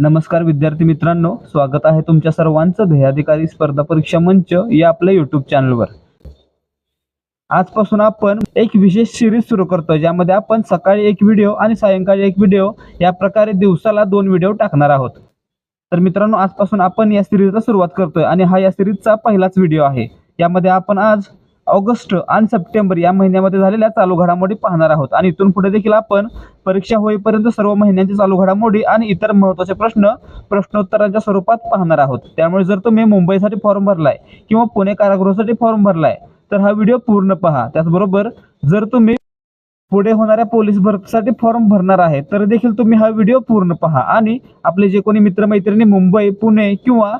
नमस्कार विद्यार्थी मित्रांनो स्वागत आहे तुमच्या सर्वांचं ध्येयाधिकारी स्पर्धा परीक्षा मंच या आपल्या युट्यूब चॅनलवर आजपासून आपण एक विशेष सिरीज सुरू करतो ज्यामध्ये आपण सकाळी एक व्हिडिओ आणि सायंकाळी एक व्हिडिओ या प्रकारे दिवसाला दोन व्हिडिओ टाकणार आहोत. तर मित्रांनो आजपासून आपण या सिरीजला सुरुवात करतोय आणि हा या सिरीजचा पहिलाच व्हिडिओ आहे. यामध्ये आपण आज ऑगस्ट आणि सप्टेंबर या महिन्यामध्ये झालेल्या चालू घडामोडी पाहणार आहोत. आणि इथून पुढे देखील आपण परीक्षा होईपर्यंत सर्व महिन्यांची चालू घडामोडी आणि इतर महत्त्वाचे प्रश्न प्रश्नोत्तरांच्या स्वरूपात पाहणार आहोत. त्यामुळे जर तुम्ही मुंबईसाठी फॉर्म भरलाय किंवा पुणे कारागृहासाठी फॉर्म भरलाय तर हा व्हिडिओ पूर्ण पहा. त्याचबरोबर जर तुम्ही पुढे होणाऱ्या पोलीस भरतीसाठी फॉर्म भरणार आहे तर देखील तुम्ही हा व्हिडिओ पूर्ण पहा. आणि आपले जे कोणी मित्रमैत्रिणी मुंबई पुणे किंवा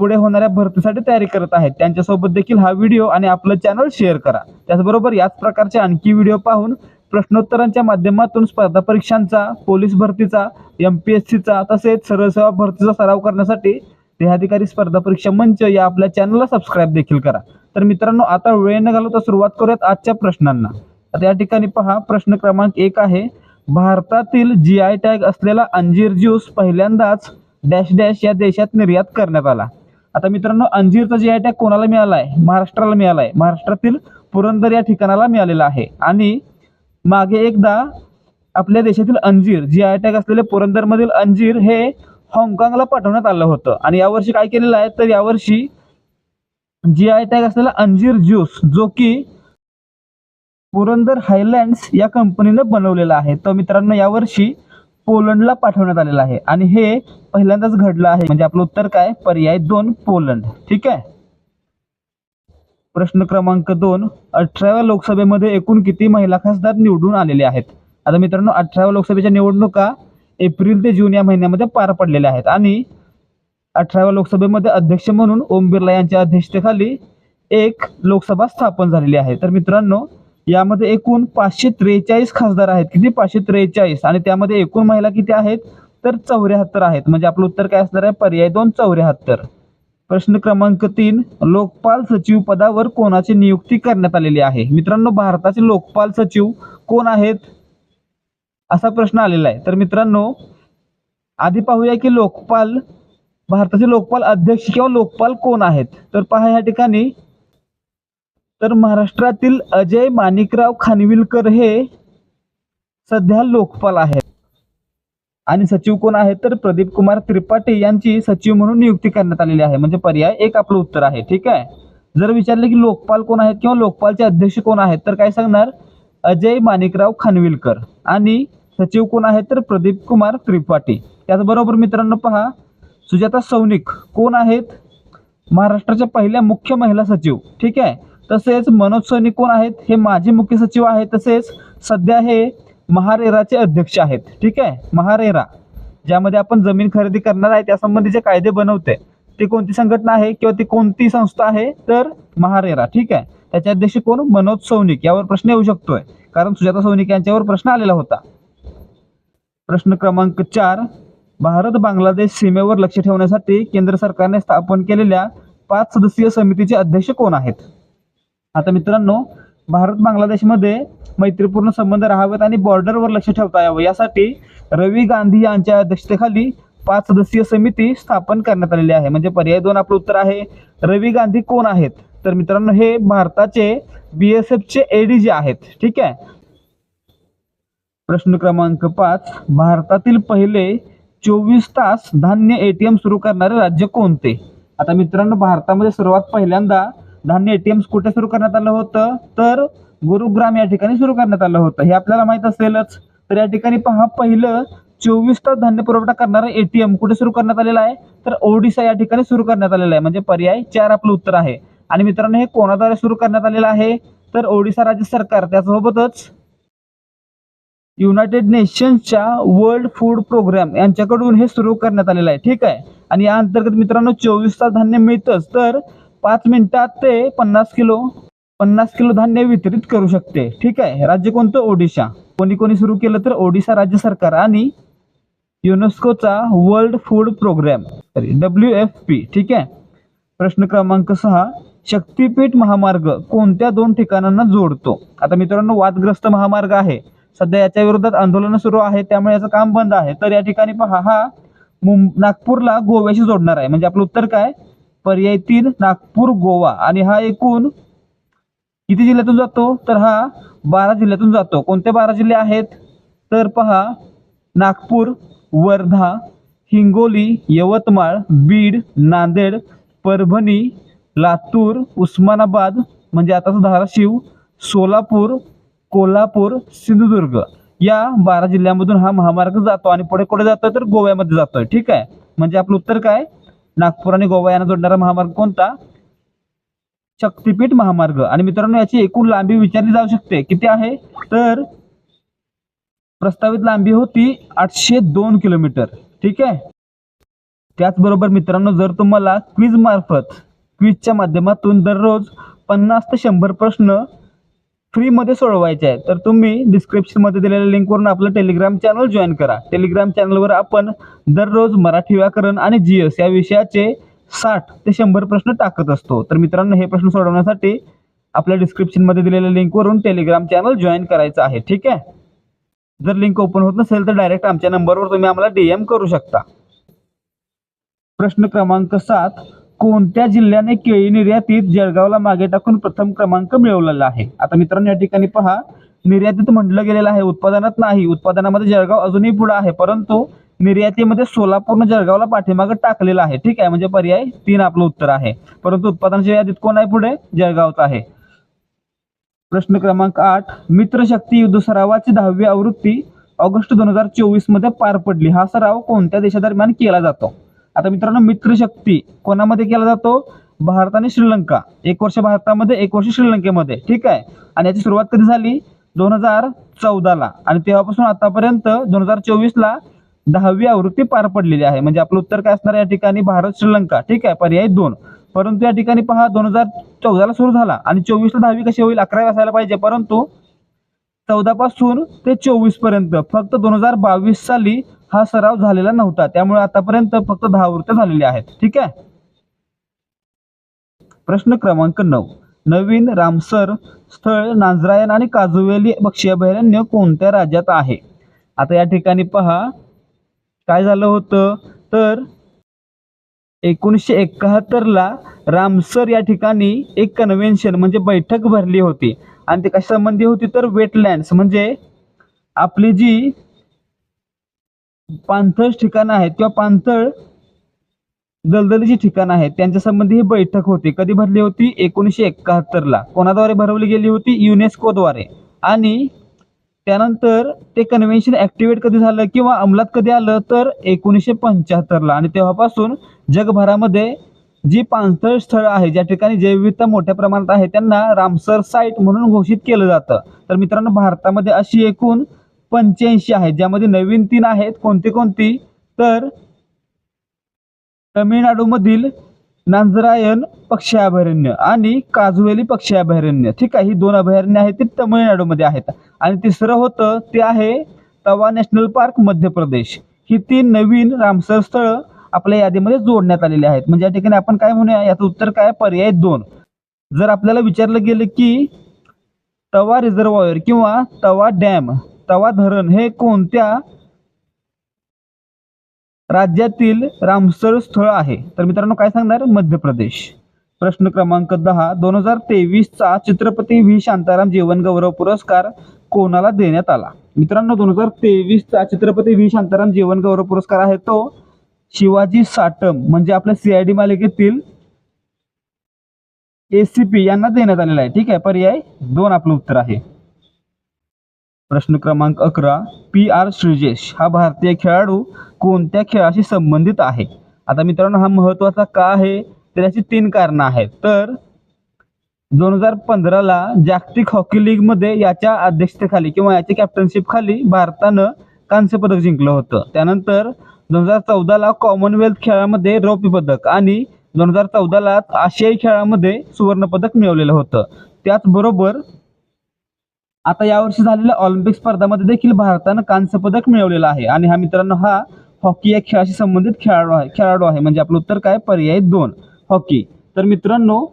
पुढे होणाऱ्या भरतीसाठी तयारी करत आहेत. त्यांच्यासोबत देखील हा व्हिडिओ आणि आपलं चॅनल शेअर करा. त्याचबरोबर याच प्रकारचे आणखी व्हिडिओ पाहून प्रश्नोत्तरांच्या माध्यमातून स्पर्धा परीक्षांचा पोलीस भरतीचा एम पी एस सीचा तसेच सरळ सेवा भरतीचा सराव करण्यासाठी देहाधिकारी स्पर्धा परीक्षा मंच या आपल्या चॅनलला सबस्क्राईब देखील करा. तर मित्रांनो आता वेळ न घालवता सुरुवात करूयात आजच्या प्रश्नांना. आता या ठिकाणी पहा प्रश्न क्रमांक एक आहे. भारतातील जी आय टॅग असलेला अंजीर ज्यूस पहिल्यांदाच डॅश डॅश या देशात निर्यात करण्यात आला. आता मित्रांनो अंजीरचा जी आय टॅग कोणाला मिळाला आहे? महाराष्ट्राला मिळाला आहे. महाराष्ट्रातील पुरंदर या ठिकाणाला मिळालेला आहे. आणि मागे एकदा आपल्या देशातील अंजीर जी आय टॅग असलेले पुरंदरमधील अंजीर हे हाँगकाँगला पाठवण्यात आलं होतं. आणि यावर्षी काय केलेलं आहे? तर यावर्षी जी आय टॅग असलेला अंजीर ज्यूस जो की पुरंदर हायलँड्स या कंपनीनं बनवलेला आहे. तर मित्रांनो यावर्षी पोलंडला पाठवण्यात आलेला आहे. आणि हे पहिल्यांदाच घडलं आहे. म्हणजे आपलं उत्तर काय? पर्याय दोन पोलंड. ठीक आहे? प्रश्न क्रमांक दोन. अठराव्या लोकसभेमध्ये एकूण किती महिला खासदार निवडून आलेले आहेत? आता मित्रांनो अठराव्या लोकसभेच्या निवडणुका एप्रिल ते जून या महिन्यामध्ये पार पडलेल्या आहेत. आणि अठराव्या लोकसभेमध्ये अध्यक्ष म्हणून ओम बिर्ला यांच्या अध्यक्षतेखाली एक लोकसभा स्थापन झालेली आहे. तर मित्रांनो यामध्ये एकूण पाचशे त्रेचाळीस खासदार आहेत. किती? पाचशे त्रेचाळीस. आणि त्यामध्ये एकूण महिला किती आहेत? तर चौऱ्याहत्तर आहेत. म्हणजे आपलं उत्तर काय असणार आहे? पर्याय दोन चौऱ्याहत्तर. प्रश्न क्रमांक तीन लोकपाल सचिव पदावर कोणाची नियुक्ती करण्यात आलेली आहे? मित्रांनो भारताचे लोकपाल सचिव कोण आहेत? असा प्रश्न आलेला आहे. तर मित्रांनो आधी पाहूया की लोकपाल भारताचे लोकपाल अध्यक्ष किंवा लोकपाल कोण आहेत? तर पहा या ठिकाणी तर महाराष्ट्रातील अजय माणिकराव खानविलकर हे सध्या लोकपाल आहेत. आणि सचिव कोण आहेत? तर प्रदीप कुमार त्रिपाठी यांची सचिव म्हणून नियुक्ती करण्यात आलेली आहे. म्हणजे पर्याय एक आपलं उत्तर आहे. ठीक आहे? जर विचारले की लोकपाल कोण आहेत किंवा लोकपालचे अध्यक्ष कोण आहेत तर काय सांगणार? अजय माणिकराव खानविलकर. आणि सचिव कोण आहेत? तर प्रदीप कुमार त्रिपाठी. त्याचबरोबर मित्रांनो पहा सुजाता सौनिक कोण आहेत? महाराष्ट्राच्या पहिल्या मुख्य महिला सचिव. ठीक आहे? तसेच मनोज सैनिक कोण आहेत? हे माजी मुख्य सचिव आहेत. तसेच सध्या हे महारेराचे अध्यक्ष आहेत. ठीक आहे? महारेरा ज्यामध्ये आपण जमीन खरेदी करणार आहे त्यासंबंधीचे कायदे बनवते ती कोणती संघटना आहे किंवा ती कोणती संस्था आहे? तर महारेरा. ठीक आहे? त्याचे अध्यक्ष कोण? मनोज सौनिक. यावर प्रश्न येऊ शकतोय. कारण सुजाता सौनिक यांच्यावर प्रश्न आलेला होता. प्रश्न क्रमांक चार भारत बांगलादेश सीमेवर लक्ष ठेवण्यासाठी केंद्र सरकारने स्थापन केलेल्या पाच सदस्यीय समितीचे अध्यक्ष कोण आहेत? आता मित्रांनो भारत बांगलादेशमध्ये मैत्रीपूर्ण संबंध राहावेत आणि बॉर्डरवर लक्ष ठेवता यावं. यासाठी रवी गांधी यांच्या अध्यक्षतेखाली पाच सदस्यीय समिती स्थापन करण्यात आलेली आहे. म्हणजे पर्याय दोन आपलं उत्तर आहे. रवी गांधी कोण आहेत? तर मित्रांनो हे भारताचे बी एस एफचे एडीजी आहेत. ठीक आहे? प्रश्न क्रमांक पाच. भारतातील पहिले चोवीस तास धान्य एटीएम सुरू करणारे राज्य कोणते? आता मित्रांनो भारतामध्ये सर्वात पहिल्यांदा धान्य एटीएम कुठे सुरू करण्यात आलं होतं? तर गुरुग्राम या ठिकाणी सुरू करण्यात आलं होतं. हे आपल्याला माहीत असेलच. तर या ठिकाणी पहा पहिलं चोवीस तास धान्य पुरवठा करणारं एटीएम कुठे सुरू करण्यात आलेलं आहे? तर ओडिसा या ठिकाणी सुरू करण्यात आलेलं आहे. म्हणजे पर्याय चार आपलं उत्तर आहे. आणि मित्रांनो हे कोणाद्वारे सुरू करण्यात आलेलं आहे? तर ओडिसा राज्य सरकार. त्यासोबतच युनायटेड नेशन्सच्या वर्ल्ड फूड प्रोग्राम यांच्याकडून हे सुरू करण्यात आलेलं आहे. ठीक आहे? आणि या अंतर्गत मित्रांनो चोवीस तास धान्य मिळतंच. तर पाच मिनिटात ते पन्नास किलो पन्नास किलो धान्य वितरित करू शकते. ठीक आहे? राज्य कोणतं? ओडिशा. कोणी कोणी सुरू केलं तर ओडिशा राज्य सरकार आणि युनेस्कोचा World Food Programme sorry W F P ठीक आहे? प्रश्न क्रमांक सहा शक्तीपीठ महामार्ग कोणत्या दोन ठिकाणांना जोडतो? आता मित्रांनो वादग्रस्त महामार्ग आहे. सध्या याच्या विरोधात आंदोलन सुरू आहे त्यामुळे याचं काम बंद आहे. तर या ठिकाणी पहा हा मुं नागपूरला गोव्याशी जोडणार आहे. म्हणजे आपलं उत्तर काय? पर्याय तीन नागपूर गोवा. आणि हा एकूण किती जिल्ह्यातून जातो? तर हा बारा जिल्ह्यातून जातो. कोणते बारा जिल्हे आहेत? तर पहा नागपूर वर्धा हिंगोली यवतमाळ बीड नांदेड परभणी लातूर उस्मानाबाद म्हणजे आताचं धाराशिव सोलापूर कोल्हापूर सिंधुदुर्ग. या बारा जिल्ह्यामधून हा महामार्ग जातो आणि पुढे कुठे जातोय? तर गोव्यामध्ये जातोय. ठीक आहे? म्हणजे आपलं उत्तर काय? नागपूर आणि गोवा यांना जोडणारा महामार्ग कोणता? शक्तीपीठ महामार्ग. आणि मित्रांनो याची एकूण लांबी विचारली जाऊ शकते. किती आहे? तर प्रस्तावित लांबी होती आठशे दोन किलोमीटर. ठीक आहे? त्याचबरोबर मित्रांनो जर तुम्हाला क्विज मार्फत क्विजच्या माध्यमातून दररोज पन्नास ते शंभर प्रश्न फ्रीमध्ये सोडवायचे आहे. तर तुम्ही डिस्क्रिप्शनमध्ये दिलेल्या लिंकवरून आपलं टेलिग्राम चॅनल जॉईन करा. टेलिग्राम चॅनलवर आपण दररोज मराठी व्याकरण आणि जी एस या विषयाचे साठ ते शंभर प्रश्न टाकत असतो. तर मित्रांनो हे प्रश्न सोडवण्यासाठी आपल्या डिस्क्रिप्शनमध्ये दिलेल्या लिंकवरून टेलिग्राम चॅनल जॉईन करायचं आहे. ठीक आहे? जर लिंक ओपन होत नसेल तर डायरेक्ट आमच्या नंबरवर तुम्ही आम्हाला डीएम करू शकता. प्रश्न क्रमांक सात कोणत्या जिल्ह्याने केळी निर्यातीत जळगावला मागे टाकून प्रथम क्रमांक मिळवलेला आहे? आता मित्रांनो या ठिकाणी पहा. निर्यातीत म्हटलं गेलेलं आहे उत्पादनात नाही. उत्पादनामध्ये जळगाव अजूनही पुढे आहे परंतु निर्यातीमध्ये सोलापूरनं जळगावला पाठीमागे टाकलेलं आहे. ठीक आहे म्हणजे पर्याय तीन आपलं उत्तर आहे. परंतु उत्पादनाच्या यादीत कोण आहे पुढे? जळगावचा आहे. प्रश्न क्रमांक आठ मित्रशक्ती युद्ध सरावाची दहावी आवृत्ती ऑगस्ट दोन हजार चोवीसमध्ये पार पडली. हा सराव कोणत्या देशादरम्यान केला जातो? आता मित्रांनो मित्रशक्ती कोणामध्ये केला जातो? भारत आणि श्रीलंका. एक वर्ष भारतामध्ये एक वर्ष श्रीलंकेमध्ये. ठीक आहे? आणि याची सुरुवात कधी झाली? दोन हजार चौदाला. आणि तेव्हापासून आतापर्यंत दोन हजार चोवीसला दहावी आवृत्ती पार पडलेली आहे. म्हणजे आपलं उत्तर काय असणार? या ठिकाणी भारत श्रीलंका. ठीक आहे? पर्याय दोन. परंतु या ठिकाणी पहा दोन हजार चौदाला सुरू झाला. आणि चोवीसला दहावी कशी होईल? अकरावी असायला पाहिजे. परंतु चौदा पासून ते चोवीसपर्यंत फक्त दोन हजार बावीस साली हा सराव झालेला नव्हता. त्यामुळे आतापर्यंत फक्त दहा वृत्त झालेली आहेत. ठीक आहे? प्रश्न क्रमांक नऊ. नवीन रामसर स्थळ नांजरायन आणि काजुवेली पक्षी अभयारण्य कोणत्या राज्यात आहे? आता या ठिकाणी पहा. काय झालं होतं? तर एकोणीसशे एकाहत्तरला रामसर या ठिकाणी एक कन्व्हेन्शन म्हणजे बैठक भरली होती. आणि ते कशासंबंधी होती? तर वेटलँड्स म्हणजे आपली जी पाणथळ ठिकाणं आहेत किंवा पाणथळ दलदलीची ठिकाणं आहेत. त्यांच्या संबंधी ही बैठक होती. कधी भरली होती? एकोणीसशे एकाहत्तरला. कोणाद्वारे भरवली गेली होती? युनेस्कोद्वारे. आणि त्यानंतर ते कन्व्हेन्शन ऍक्टिव्हेट कधी झालं किंवा अंमलात कधी आलं? तर एकोणीसशे पंच्याहत्तरला. आणि तेव्हापासून जगभरामध्ये जी पाणथळ स्थळ आहे ज्या ठिकाणी जैवविविधता मोठ्या प्रमाणात आहे त्यांना रामसर साईट म्हणून घोषित केलं जातं. तर मित्रांनो भारतामध्ये अशी एकूण पंच्याऐंशी आहेत. ज्यामध्ये नवीन तीन आहेत कोणती कोणती? तर तमिळनाडूमधील नांजरायन पक्षी अभयारण्य आणि काजुवेली पक्षी अभयारण्य ठीक आहे ही दोन अभयारण्य आहेत ती तमिळनाडूमध्ये आहेत. आणि तिसरं होतं ते आहे तवा नॅशनल पार्क मध्य प्रदेश. ही तीन नवीन रामसर स्थळं आपल्या यादीमध्ये जोडण्यात आलेली आहेत. म्हणजे या ठिकाणी आपण काय म्हणूया? याचं उत्तर काय? पर्याय दोन. जर आपल्याला विचारलं गेलं की तवा रिझर्वॉयर किंवा तवा डॅम तवा धरण हे कोणत्या राज्यातील रामसर स्थळ आहे? तर मित्रांनो काय सांगणार? मध्य प्रदेश. प्रश्न क्रमांक दहा दोन हजार तेवीसचा चित्रपती व्ही. शांताराम जीवन गौरव पुरस्कार कोणाला देण्यात आला? मित्रांनो दोन हजार तेवीसचा चित्रपती व्ही. शांताराम जीवन गौरव पुरस्कार आहे तो शिवाजी साटम म्हणजे आपल्या सीआयडी मालिकेतील एसीपी यांना देण्यात आलेला आहे. ठीक आहे पर्याय दोन आपलं उत्तर आहे. प्रश्न क्रमांक अकरा पी आर श्रीजेश. हा भारतीय खेळाडू कोणत्या खेळाशी संबंधित आहे? आता मित्रांनो हा महत्त्वाचा का आहे? तर याची तीन कारणं आहेत. तर दोन हजार पंधराला जागतिक हॉकी लीगमध्ये याच्या अध्यक्षतेखाली किंवा याच्या कॅप्टनशिपखाली भारतानं कांस्य पदक जिंकलं होतं. त्यानंतर दोन हजार चौदाला कॉमनवेल्थ खेळामध्ये रौप्य पदक आणि दोन हजार चौदाला आशियाई खेळामध्ये सुवर्णपदक मिळवलेलं होतं. त्याचबरोबर आता यावर्षी झालेल्या ऑलिम्पिक स्पर्धामध्ये देखील भारतानं कांस्य पदक मिळवलेलं आहे. आणि हा मित्रांनो हा हॉकी या खेळाशी संबंधित खेळाडू आहे खेळाडू आहे. म्हणजे आपलं उत्तर काय? पर्याय दोन हॉकी. तर मित्रांनो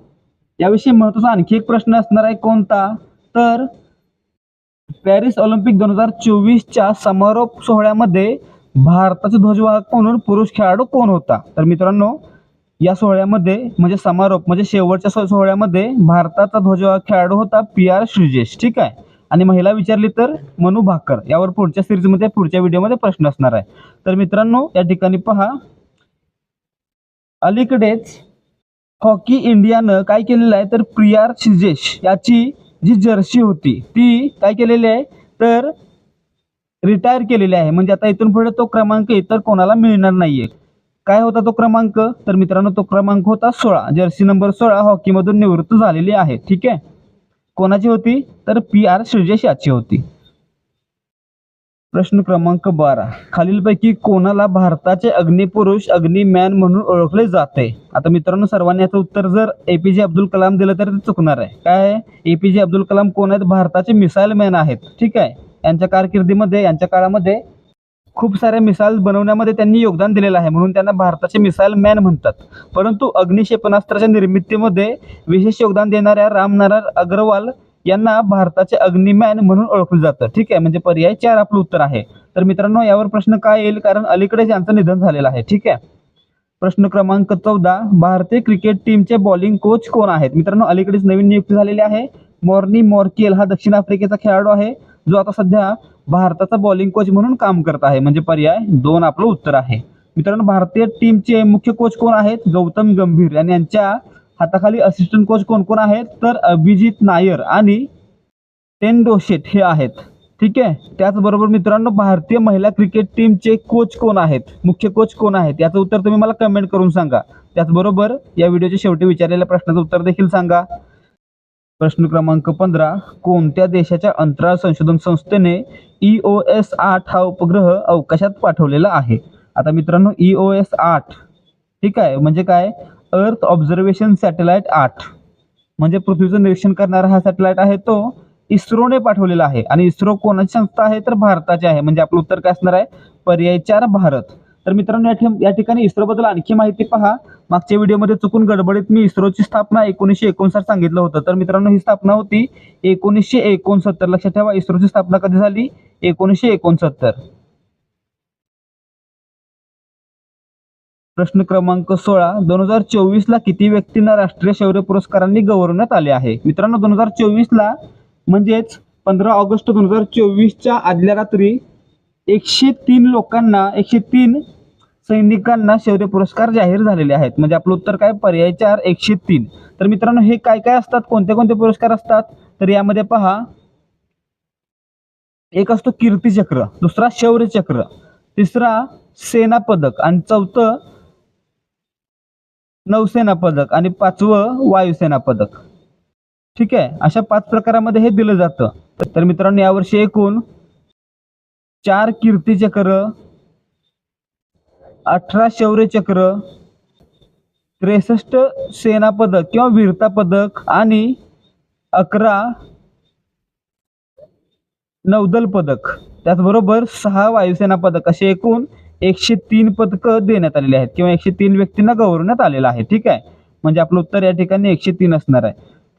याविषयी महत्त्वाचा आणखी एक प्रश्न असणार आहे कोणता? तर पॅरिस ऑलिम्पिक दोन हजार चोवीसच्या समारोप सोहळ्यामध्ये भारताचे ध्वजवाहक म्हणून पुरुष खेळाडू कोण होता? तर मित्रांनो या सोहळ्यामध्ये म्हणजे समारोप म्हणजे शेवटच्या सोहळ्यामध्ये भारताचा ध्वजवाहक खेळाडू होता पी आर श्रीजेश. ठीक आहे? आणि महिला विचारली तर मनु भाकर यावर पुढच्या सिरीजमध्ये पुढच्या व्हिडिओमध्ये प्रश्न असणार आहे. तर मित्रांनो या ठिकाणी पहा. अलीकडेच हॉकी इंडियानं काय केलेलं आहे? तर प्रियार शिजेश याची जी जर्सी होती ती काय केलेली आहे? तर रिटायर केलेली आहे. म्हणजे आता इथून पुढे तो क्रमांक इतर कोणाला मिळणार नाहीये. काय होता तो क्रमांक? तर मित्रांनो तो क्रमांक होता सोळा. जर्सी नंबर सोळा हॉकीमधून निवृत्त झालेली आहे. ठीक आहे? कोणाची होती? तर पी आर श्रीजेश याची होती. प्रश्न क्रमांक बारा. खालीलपैकी कोणाला भारताचे अग्निपुरुष अग्निमॅन म्हणून ओळखले जाते? आता मित्रांनो सर्वांनी याचं उत्तर जर एपीजे अब्दुल कलाम दिलं तर ते चुकणार आहे. काय एपीजे अब्दुल कलाम कोण आहेत? भारताचे मिसाईल मॅन आहेत. ठीक आहे. यांच्या कारकिर्दीमध्ये यांच्या काळामध्ये खूप साऱ्या मिसाईल बनवण्यामध्ये त्यांनी योगदान दिलेलं आहे. म्हणून त्यांना भारताचे मिसाईल मॅन म्हणतात. परंतु अग्निक्षेपणास्त्राच्या निर्मितीमध्ये विशेष योगदान देणाऱ्या रामनारायण अग्रवाल यांना भारताचे अग्निमॅन म्हणून ओळखलं जातं. ठीक आहे? म्हणजे पर्याय चार आपलं उत्तर आहे. तर मित्रांनो यावर प्रश्न काय येईल? कारण अलीकडेच यांचं निधन झालेलं आहे. ठीक आहे? प्रश्न क्रमांक चौदा. भारतीय क्रिकेट टीमचे बॉलिंग कोच कोण आहेत? मित्रांनो अलीकडेच नवीन नियुक्ती झालेली आहे. मॉर्नी मॉर्कियल हा दक्षिण आफ्रिकेचा खेळाडू आहे. जो आता सध्या भारताचा बॉलिंग कोच म्हणून काम करत आहे. म्हणजे पर्याय दोन आपलं उत्तर आहे. मित्रांनो भारतीय टीमचे मुख्य कोच कोण आहेत? गौतम गंभीर. आणि यांच्या हाताखाली असिस्टंट कोच कोण कोण आहेत? तर अभिजित नायर आणि टेन डोशेट हे आहेत. ठीक आहे? त्याचबरोबर मित्रांनो भारतीय महिला क्रिकेट टीमचे कोच कोण आहेत? मुख्य कोच कोण आहेत? याचं उत्तर तुम्ही मला कमेंट करून सांगा. त्याचबरोबर या व्हिडिओच्या शेवटी विचारलेल्या प्रश्नाचं उत्तर देखील सांगा. प्रश्न क्रमांक पंधरा कोणत्या देशाच्या अंतराळ संशोधन संस्थेने ई ओ एस आठ हा उपग्रह अवकाशात पाठवलेला आहे? आता मित्रांनो ई ओ एस आठ ठीक आहे म्हणजे काय? अर्थ ऑब्झर्वेशन सॅटेलाइट आठ. म्हणजे पृथ्वीचं निरीक्षण करणारा हा सॅटेलाइट आहे तो इस्रोने पाठवलेला आहे. आणि इस्रो कोणाची संस्था आहे? तर भारताची आहे. म्हणजे आपलं उत्तर काय असणार आहे? पर्याय चार भारत. तर मित्रांनो या या ठिकाणी इस्रोबद्दल आणखी माहिती पहा. मागच्या व्हिडिओमध्ये चुकून गडबडीत मी इस्रोची स्थापना एकोणीसशे एकोणसाठ सांगितलं होतं. तर मित्रांनो ही स्थापना होती एकोणीसशे एकोणसत्तर. लक्षात ठेवा इस्रोची स्थापना कधी झाली? एकोणीसशे एकोणसत्तर. प्रश्न क्रमांक सोळा. दोन हजार चोवीस ला किती व्यक्तींना राष्ट्रीय शौर्य पुरस्कारांनी गौरवण्यात आले आहे? मित्रांनो दोन हजार चोवीस ला म्हणजेच पंधरा ऑगस्ट दोन हजार चोवीसच्या आदल्या रात्री एकशे तीन लोकांना एकशे तीन सैनिकांना शौर्य पुरस्कार जाहीर झालेले आहेत. म्हणजे आपलं उत्तर काय? पर्याय चार एकशे तीन. तर मित्रांनो हे काय काय असतात? कोणते कोणते पुरस्कार असतात? तर यामध्ये पहा. एक असतो कीर्तीचक्र दुसरा शौर्य चक्र तिसरा सेना पदक आणि चौथं नौसेना पदक आणि पाचवं वायुसेना पदक. ठीक आहे? अशा पाच प्रकारामध्ये हे दिलं जातं. तर मित्रांनो यावर्षी एकूण चार कीर्तीचक्र अठरा शौर्य चक्र त्रेसष्ट सेना पदक किंवा वीरता पदक आणि अकरा नौदल पदक. त्याचबरोबर सहा वायुसेना पदक असे एकूण एकशे तीन पदकं देण्यात आलेली आहेत किंवा एकशे तीन व्यक्तींना गौरवण्यात आलेलं आहे. ठीक आहे? म्हणजे आपलं उत्तर या ठिकाणी एकशे तीन असणार आहे.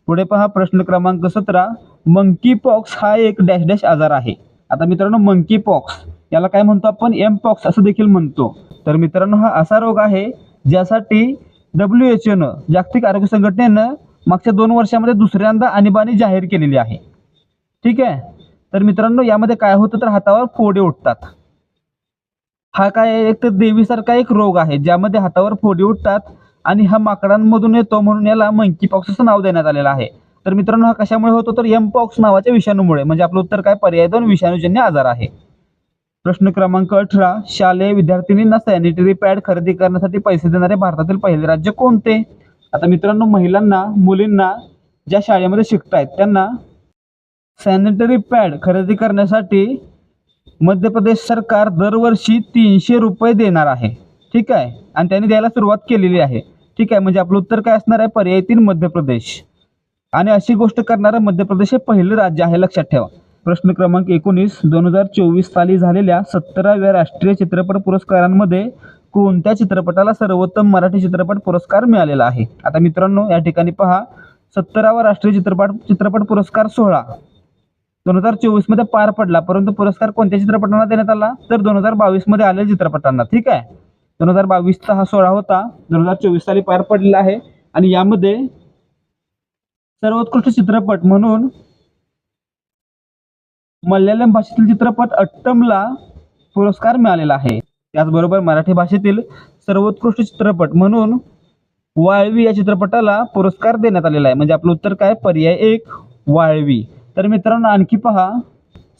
पुढे पहा प्रश्न क्रमांक सतरा. मंकी पॉक्स हा एक डॅश डॅश आजार आहे. आता मित्रांनो मंकी पॉक्स याला काय म्हणतो आपण? एम पॉक्स असं देखील म्हणतो. तर मित्रांनो हा असा रोग आहे ज्यासाठी डब्ल्यू एच ओनं जागतिक आरोग्य संघटनेनं मागच्या दोन वर्षामध्ये दुसऱ्यांदा आणीबाणी जाहीर केलेली आहे. ठीक आहे? तर मित्रांनो यामध्ये काय होतं तर हातावर फोडे उठतात. हा काय एक तर देवीसारखा एक रोग आहे ज्यामध्ये हातावर फोडी उठतात आणि हा माकडांमधून येतो म्हणून याला मंकी पॉक्स असं नाव देण्यात आलेलं आहे. तर मित्रांनो हा कशामुळे होतो तर एम पॉक्स नावाच्या विषाणूमुळे. म्हणजे आपलं उत्तर काय? पर्याय दोन विषाणूजन्य आजार आहे. प्रश्न क्रमांक अठरा शालेय विद्यार्थिनींना सॅनिटरी पॅड खरेदी करण्यासाठी पैसे देणारे भारतातील पहिले राज्य कोणते? आता मित्रांनो महिलांना मुलींना ज्या शाळेमध्ये शिकतायत त्यांना सॅनिटरी पॅड खरेदी करण्यासाठी मध्य प्रदेश सरकार दरवर्षी तीनशे रुपये देणार आहे. ठीक आहे? आणि त्यांनी द्यायला सुरुवात केलेली आहे. ठीक आहे? म्हणजे आपलं उत्तर काय असणार आहे? पर्याय तीन मध्य प्रदेश. आणि अशी गोष्ट करणारं मध्य प्रदेश हे पहिलं राज्य आहे लक्षात ठेवा. प्रश्न क्रमांक एकोणीस दोन हजार चोवीस साली झालेल्या सत्तराव्या राष्ट्रीय चित्रपट पुरस्कारांमध्ये कोणत्या चित्रपटाला सर्वोत्तम मराठी चित्रपट पुरस्कार मिळालेला आहे? आता मित्रांनो या ठिकाणी पहा. सत्तरावा राष्ट्रीय चित्रपट चित्रपट पुरस्कार सोहळा. दोन हजार चोवीसमध्ये पार पडला परंतु पुरस्कार कोणत्या चित्रपटांना देण्यात आला? तर दोन हजार बावीसमध्ये आलेल्या चित्रपटांना ठीक आहे? दोन हजार बावीसचा हा सोहळा होता. दोन हजार चोवीस साली पार पडलेला आहे. आणि यामध्ये सर्वोत्कृष्ट चित्रपट म्हणून मल्याळम भाषेतील चित्रपट अट्टमला पुरस्कार मिळालेला आहे. त्याचबरोबर मराठी भाषेतील सर्वोत्कृष्ट चित्रपट म्हणून वाळवी या चित्रपटाला पुरस्कार देण्यात आलेला आहे. म्हणजे आपलं उत्तर काय? पर्याय एक वाळवी. तर मित्रांनो आणखी पहा.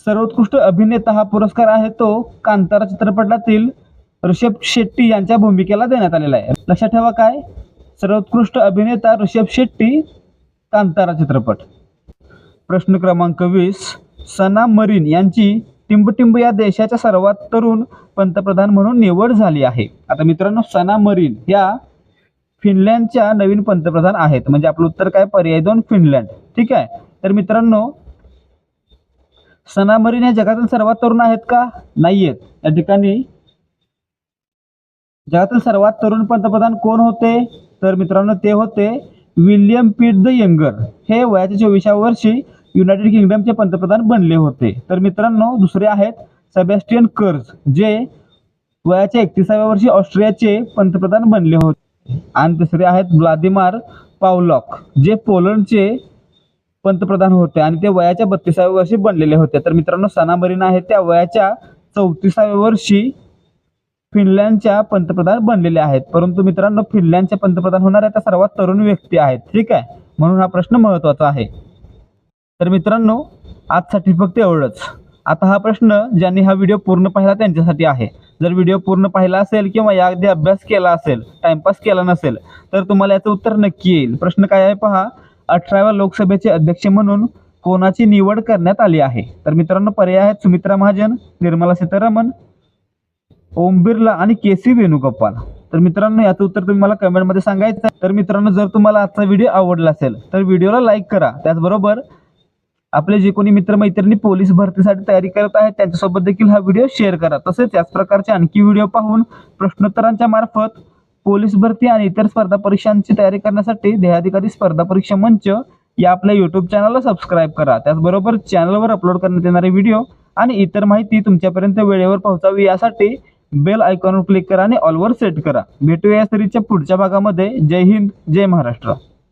सर्वोत्कृष्ट अभिनेता हा पुरस्कार आहे तो कांतारा चित्रपटातील ऋषभ शेट्टी यांच्या भूमिकेला देण्यात आलेला आहे. लक्षात ठेवा काय? सर्वोत्कृष्ट अभिनेता ऋषभ शेट्टी कांतारा चित्रपट. प्रश्न क्रमांक वीस. सना मरीन यांची टिंबटिंब या देशाच्या सर्वात तरुण पंतप्रधान म्हणून निवड झाली आहे. आता मित्रांनो सना मरीन या फिनलँडच्या नवीन पंतप्रधान आहेत. म्हणजे आपलं उत्तर काय? पर्याय दोन फिनलँड. ठीक आहे? तर मित्रांनो सना मरीन या जगातील सर्वात तरुण आहेत का? नाही आहेत या ठिकाणी जगातील सर्वात तरुण पंतप्रधान कोण होते? तर मित्रांनो ते होते विल्यम पीट द यंगर. हे वयाच्या चोवीसाव्या वर्षी युनायटेड किंगडमचे पंतप्रधान बनले होते. तर मित्रांनो दुसरे आहेत सेबॅस्टियन कर्ज जे वयाच्या एकतीसाव्या वर्षी ऑस्ट्रियाचे पंतप्रधान बनले होते. आणि तिसरे आहेत व्लादिमार पावलॉक जे पोलंडचे पंतप्रधान होते आणि ते वयाच्या बत्तीसाव्या वर्षी बनलेले होते. तर मित्रांनो सना आहे आहेत त्या वयाच्या चौतीसाव्या वर्षी फिनलँडच्या पंतप्रधान बनलेले आहेत. परंतु मित्रांनो फिनलँडच्या पंतप्रधान होणाऱ्या त्या सर्वात तरुण व्यक्ती आहेत. ठीक आहे? म्हणून हा प्रश्न महत्त्वाचा आहे. तर मित्रांनो आजसाठी फक्त एवढंच. आता हा प्रश्न ज्यांनी हा व्हिडिओ पूर्ण पाहिला त्यांच्यासाठी आहे. जर व्हिडिओ पूर्ण पाहिला असेल किंवा याआधी अभ्यास केला असेल टाइमपास केला नसेल तर तुम्हाला याचं उत्तर नक्की येईल. प्रश्न काय आहे पहा अठराव्या लोकसभेचे अध्यक्ष म्हणून कोणाची निवड करण्यात आली आहे? तर मित्रांनो पर्याय आहेत सुमित्रा महाजन निर्मला सीतारामन ओम बिर्ला आणि के सी वेणुगोपाल. तर मित्रांनो याचं उत्तर तुम्ही मला कमेंटमध्ये सांगायचं तर मित्रांनो जर तुम्हाला आजचा व्हिडिओ आवडला असेल तर व्हिडिओला लाईक करा. त्याचबरोबर आपले जे कोणी मित्रमैत्रिणी पोलीस भरतीसाठी तयारी करत आहेत त्यांच्यासोबत देखील हा व्हिडिओ शेअर करा. तसेच याच प्रकारचे आणखी व्हिडिओ पाहून प्रश्नोत्तरांच्या मार्फत पोलीस भरती आणि इतर स्पर्धा परीक्षांची तयारी करण्यासाठी देहाधिकारी स्पर्धा परीक्षा मंच या आपल्या यूट्यूब चॅनलला सबस्क्राईब करा. त्याचबरोबर चॅनलवर अपलोड करण्यात येणारे व्हिडिओ आणि इतर माहिती तुमच्यापर्यंत वेळेवर पोहोचावी यासाठी बेल आयकॉनवर क्लिक करा आणि ऑलवर सेट करा. भेटूया या सिरीजच्या पुढच्या भागामध्ये. जय हिंद जय महाराष्ट्र.